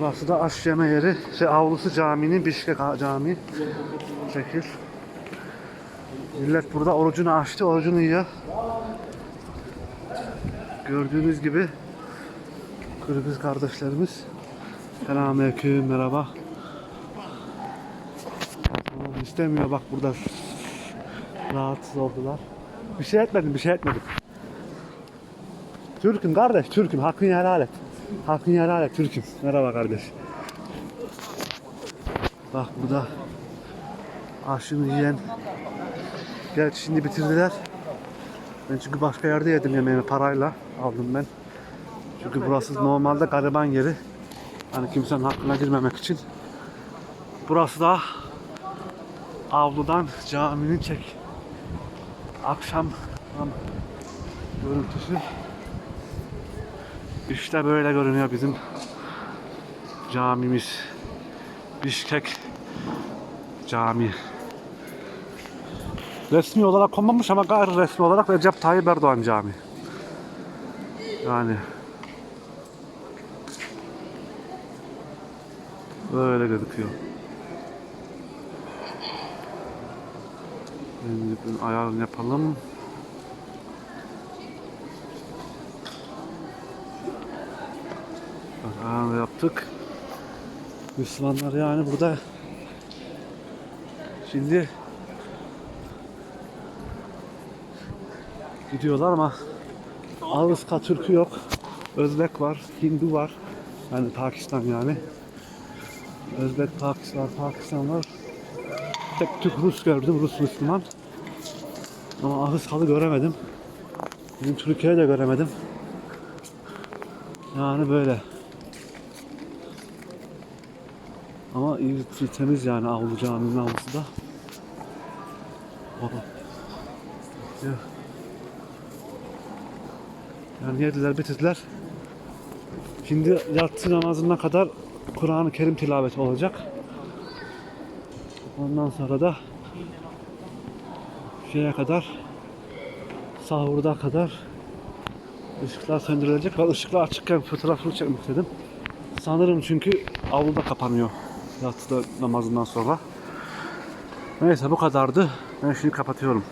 Burası da aş yeme yeri. Şey avlusu caminin Bişkek Camii. Şekil. Millet burada orucunu açtı, orucunu yiyor. Gördüğünüz gibi Kırgız kardeşlerimiz. Selamünaleyküm, merhaba. Oğlum İstemiyor bak burada rahatsız oldular. Bir şey etmedim, bir şey etmedim. Türk'üm kardeş, Türk'üm. Hakkını helal et. Hakkını helal et, Türk'üm. Merhaba kardeş. Bak burada aşını yiyen Gerçi şimdi bitirdiler. Ben çünkü başka yerde yedim yemeğimi parayla aldım ben. Çünkü burası normalde gariban yeri. Hani kimsenin hakkına girmemek için. Burası da avludan caminin çek akşam görüntüsü. İşte böyle görünüyor bizim camimiz. Bişkek Camii. Resmi olarak konmamış ama gayri resmi olarak Recep Tayyip Erdoğan Camii. Yani böyle gözüküyor. Şimdi ayarını yapalım. Ayarını yaptık. Müslümanlar yani burada şimdi gidiyorlar ama Ağızka Türk'ü yok. Özbek var, Hindu var. Yani Pakistan yani. Özbek, Pakistan, Pakistan var. Tek Türk Rus gördüm, Rus Müslüman. Ama Ağızkalı göremedim. Bizim Türkiye'yi de göremedim. Yani böyle. Ama iyi temiz yani avlu caminin avlusu da. Baba. Ya. Yani yediler bitirdiler. Şimdi yatsı namazına kadar Kur'an-ı Kerim tilaveti olacak. Ondan sonra da şeye kadar sahurda kadar ışıklar söndürülecek ve ışıklar açıkken fotoğrafını çekmek istedim. Sanırım çünkü avluda kapanıyor yatsıda namazından sonra. Neyse bu kadardı. Ben şimdi kapatıyorum.